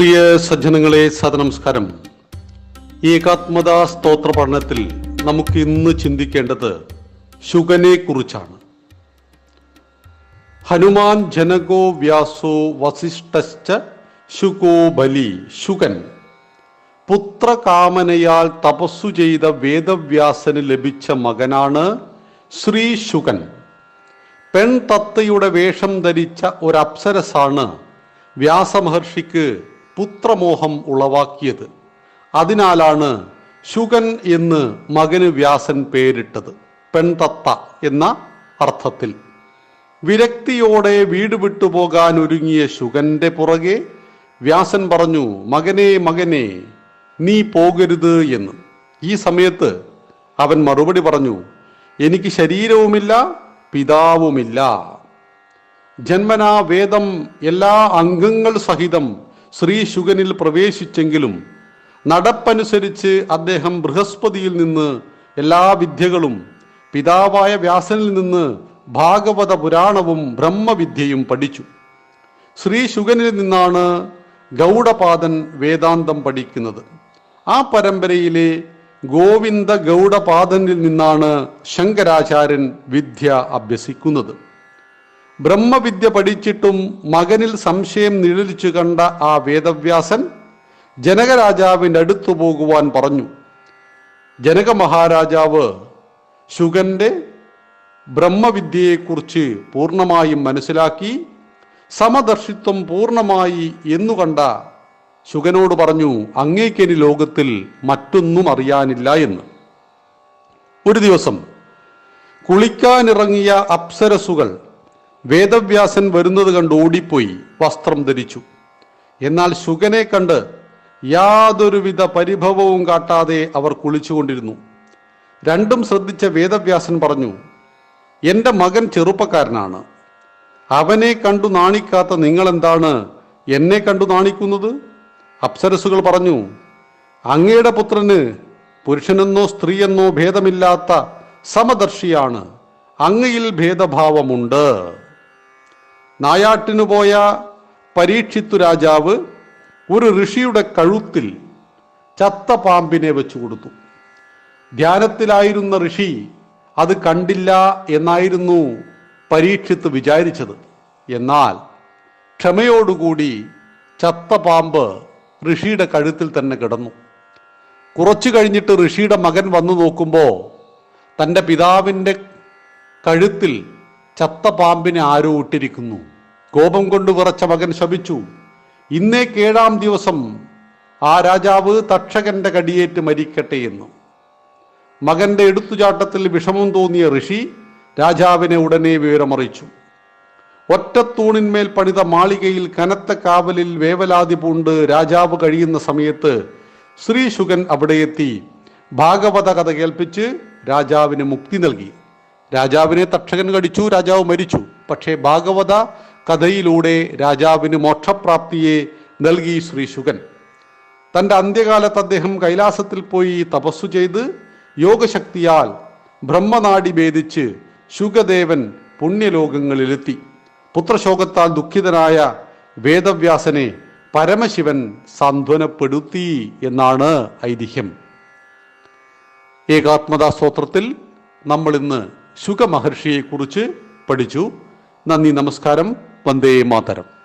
പ്രിയ സജ്ജനങ്ങളെ സദനമസ്കാരം. ഏകാത്മതാ സ്തോത്ര പഠനത്തിൽ നമുക്ക് ഇന്ന് ചിന്തിക്കേണ്ടത് ശുഗനെ കുറിച്ചാണ്. ഹനുമാൻ ജനകോ വ്യാസോ വസിഷ്ഠശ്ച ശുഗോ ബലി ശുഗൻ പുത്രകാമനയാൽ തപസ്സു ചെയ്ത വേദവ്യാസന് ലഭിച്ച മകനാണ് ശ്രീ ശുഗൻ പെൺതത്തയുടെ വേഷം ധരിച്ച ഒരു അപ്സരസാണ് വ്യാസമഹർഷിക്ക് പുത്രമോഹം ഉളവാക്കിയത്. അതിനാലാണ് ശുഗൻ എന്ന് മകന് വ്യാസൻ പേരിട്ടത്. പെൺതത്ത എന്ന അർത്ഥത്തിൽ. വിരക്തിയോടെ വീട് വിട്ടുപോകാൻ ഒരുങ്ങിയ ശുഗന്റെ പുറകെ വ്യാസൻ പറഞ്ഞു മകനെ മകനെ നീ പോകരുത് എന്ന്. ഈ സമയത്ത് അവൻ മറുപടി പറഞ്ഞു എനിക്ക് ശരീരവുമില്ല പിതാവുമില്ല. ജന്മനാ വേദം എല്ലാ അംഗങ്ങൾ സഹിതം ശ്രീ ശുഗനിൽ പ്രവേശിച്ചെങ്കിലും നടപ്പനുസരിച്ച് അദ്ദേഹം ബൃഹസ്പതിയിൽ നിന്ന് എല്ലാ വിദ്യകളും പിതാവായ വ്യാസനിൽ നിന്ന് ഭാഗവത പുരാണവും ബ്രഹ്മവിദ്യയും പഠിച്ചു. ശ്രീ ശുഗനിൽ നിന്നാണ് ഗൗഡപാദൻ വേദാന്തം പഠിക്കുന്നത്. ആ പരമ്പരയിലെ ഗോവിന്ദ ഗൗഡപാദനിൽ നിന്നാണ് ശങ്കരാചാര്യൻ വിദ്യ അഭ്യസിക്കുന്നത്. ബ്രഹ്മവിദ്യ പഠിച്ചിട്ടും മകനിൽ സംശയം നിഴലിച്ചു കണ്ട ആ വേദവ്യാസൻ ജനകരാജാവിന്റെ അടുത്തു പോകുവാൻ പറഞ്ഞു. ജനക മഹാരാജാവ് ശുഗന്റെ ബ്രഹ്മവിദ്യയെക്കുറിച്ച് പൂർണമായും മനസ്സിലാക്കി സമദർശിത്വം പൂർണമായി എന്നു കണ്ട ശുഗനോട് പറഞ്ഞു അങ്ങേക്കെനി ലോകത്തിൽ മറ്റൊന്നും അറിയാനില്ല എന്ന്. ഒരു ദിവസം കുളിക്കാനിറങ്ങിയ അപ്സരസുകൾ വേദവ്യാസൻ വരുന്നത് കണ്ട് ഓടിപ്പോയി വസ്ത്രം ധരിച്ചു. എന്നാൽ ശുഗനെ കണ്ട് യാതൊരുവിധ പരിഭവവും കാട്ടാതെ അവർ കുളിച്ചുകൊണ്ടിരുന്നു. രണ്ടും ശ്രദ്ധിച്ച വേദവ്യാസൻ പറഞ്ഞു എന്റെ മകൻ ചെറുപ്പക്കാരനാണ്. അവനെ കണ്ടു നാണിക്കാത്ത നിങ്ങളെന്താണ് എന്നെ കണ്ടു നാണിക്കുന്നത്? അപ്സരസുകൾ പറഞ്ഞു അങ്ങയുടെ പുത്രന് പുരുഷനെന്നോ സ്ത്രീയെന്നോ ഭേദമില്ലാത്ത സമദർശിയാണ്. അങ്ങയിൽ ഭേദഭാവമുണ്ട്. നായാട്ടിനു പോയ പരീക്ഷിത്തു രാജാവ് ഒരു ഋഷിയുടെ കഴുത്തിൽ ചത്ത പാമ്പിനെ വെച്ചു കൊടുത്തു. ധ്യാനത്തിലായിരുന്ന ഋഷി അത് കണ്ടില്ല എന്നായിരുന്നു പരീക്ഷിത്ത് വിചാരിച്ചത്. എന്നാൽ ക്ഷമയോടുകൂടി ചത്ത പാമ്പ് ഋഷിയുടെ കഴുത്തിൽ തന്നെ കിടന്നു. കുറച്ചു കഴിഞ്ഞിട്ട് ഋഷിയുടെ മകൻ വന്നു നോക്കുമ്പോൾ തന്റെ പിതാവിന്റെ കഴുത്തിൽ ചത്ത പാമ്പിനെ ആരോ ഇട്ടിരിക്കുന്നു. കോപം കൊണ്ട് വിറച്ച മകൻ ശപിച്ചു. ഇന്നേക്കേഴാം ദിവസം ആ രാജാവ് തക്ഷകന്റെ കടിയേറ്റ് മരിക്കട്ടെ എന്ന്. മകന്റെ എടുത്തുചാട്ടത്തിൽ വിഷമം തോന്നിയ ഋഷി രാജാവിനെ ഉടനെ വിവരമറിയിച്ചു. ഒറ്റത്തൂണിന്മേൽ പണിത മാളികയിൽ കനത്ത കാവലിൽ വേവലാതി പൂണ്ട് രാജാവ് കഴിയുന്ന സമയത്ത് ശ്രീ ശുഗൻ അവിടെ എത്തി ഭാഗവത കഥ കേൾപ്പിച്ച് രാജാവിന് മുക്തി നൽകി. രാജാവിനെ തക്ഷകൻ കടിച്ചു രാജാവ് മരിച്ചു. പക്ഷേ ഭാഗവത കഥയിലൂടെ രാജാവിന് മോക്ഷപ്രാപ്തിയെ നൽകി ശ്രീ ശുഗൻ. തന്റെ അന്ത്യകാലത്ത് അദ്ദേഹം കൈലാസത്തിൽ പോയി തപസ്സു ചെയ്ത് യോഗശക്തിയാൽ ബ്രഹ്മനാടി ഭേദിച്ച് ശുഗദേവൻ പുണ്യലോകങ്ങളിലെത്തി. പുത്രശോകത്താൽ ദുഃഖിതനായ വേദവ്യാസനെ പരമശിവൻ സാന്ത്വനപ്പെടുത്തി എന്നാണ് ഐതിഹ്യം. ഏകാത്മതാ സ്തോത്രത്തിൽ നമ്മൾ ഇന്ന് ശുഗ മഹർഷിയെക്കുറിച്ച് പഠിച്ചു. നന്ദി നമസ്കാരം. വന്ദേ മാതരം.